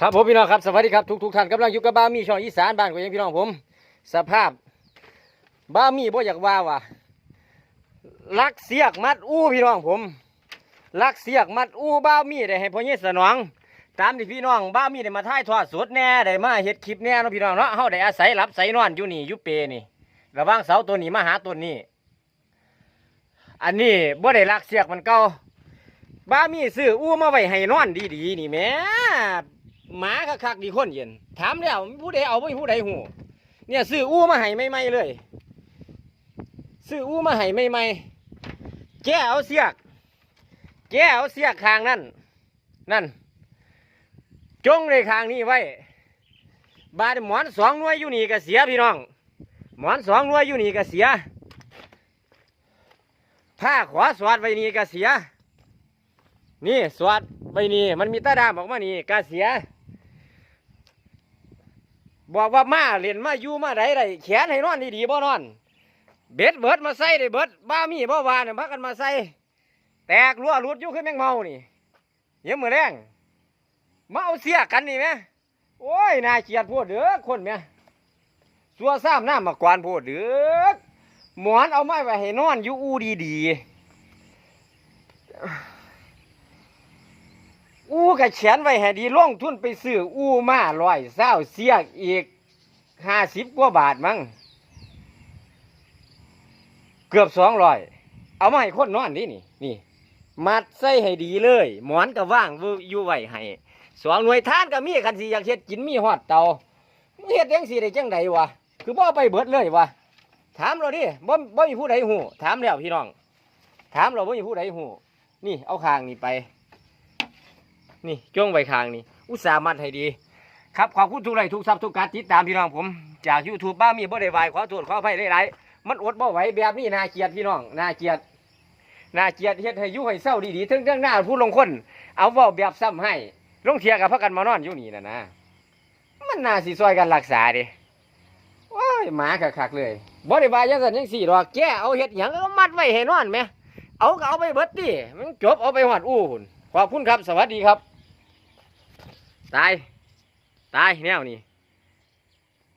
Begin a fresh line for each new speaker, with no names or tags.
ครับผมพี่น้องครับสวัสดีครับทุกทุกๆท่านกำลังอยู่กับบ้ามีช่องอีสานบ้านของยังพี่น้องผม สภาพบ้ามีบ่อยากว่าว่ะลักเสียกมัดอู้พี่น้องผมลักเสียกมัดอู้บ้ามีได้ให้พ่อเยสนอง ตามที่พี่น้องบ้ามีได้มาถ่ายทอดสดแน่ได้มาเฮ็ดคลิปแน่เนาะพี่น้องเนาะเฮาได้อาศัยหลับใส่นอนอยู่นี่อยู่เปนี่ระว่างเสาตัวนี้มาหาตัวนี้ อันนี้บ่ได้ลักเสียกมันเก่าบ้ามีซื้ออู้มาไว้ให้นอนดีๆนี่แม่ หมาคักๆดีคนเย็น ถามแล้วผู้ใดเอาไม่ผู้ใดหูเนี่ยซื้ออู้มาให้ใหม่เลยซื้ออู้มาให้ใหม่แกเอาเสียก แกเอาเสียกคางนั่นนั่น จงเลยคางนี้ไว้ บาดหมอนสองหน่วยอยู่นี่ก็เสียพี่น้อง หมอนสองหน่วยอยู่นี่ก็เสียผ้าขวาสวดไว้นี่ก็เสีย นี่สวดไว้นี่มันมีตาดามออกมานี่ก็เสีย บอกว่ามาเรียนมาอยู่มาไดได้แขนให้นอนดีๆบ่นอน เบ็ดเบิดมาใส่ได้เบิดบ้ามีบ่วาเนี่ยพักกันมาใส่แตกรั่วหลุดยู่ขึ้นแมงเมานี่เยี่ยมมือแรงมาเอาเสียกันนี่ไหมโอ้ยน่าเกียดโพดเด้อคนแม่สัวซ้ำหน้ามากวานโพดเด้อหมอนเอาไม้ไว้ให้นอนอยู่อูดีๆ กับเขียนไว้ให้ดีลงทุนไปซื้ออู้มาร้อยเศร้าเสียกอีกห้าสิบกว่าบาทมั้งเกือบสองร้อยเอามาให้คนนอนนี่นี่นี่ มัดใส่ให้ดีเลย หมอนก็ว่างอยู่ไว้ให้สองหน่วยท่านก็มีคันสิอยากเฮ็ดกินมีฮอดเตาเฮ็ดจังสิได้จังใดวะคือบ่ไปเบิดเลยวะถามเราดิบ่บ่มีผู้ใดหูถามแล้วพี่น้อง ถามเราบ่มีผู้ใดหูนี่เอาคางนี่ไป นี่จ้วงไว้คางนี่ อุตส่าห์มัดให้ดี ครับขอบคุณทุกไลค์ทุกซับทุกการติดตามพี่น้องผม จากยูทูบบ้ามีบ่ได้ไหวขอโทษขออภัยหลายๆมันอดบ่ไหวแบบนี้น่าเกลียดพี่น้องน่าเกลียดน่าเกลียดเฮ็ดให้ยู่ให้เศร้าดีๆถึงเรื่องหน้าผู้ลงคนเอาเว้าแบบซ้ำให้ลงเทียกับพักกันมานอนอยู่นี่นะนะมันน่าสิซอยกันรักษาดิว้ายหมาคักๆเลยบ่ได้ว่าจังซั่นจังซี่ดอกแกเอาเฮ็ดหยังเอามัดไว้ให้นอนแหมเอาก็เอาไปเบิดดิมันจบเอาไปฮอดอู้หุ่นขอบคุณครับ สวัสดีครับ ตาย ตายแนวนี้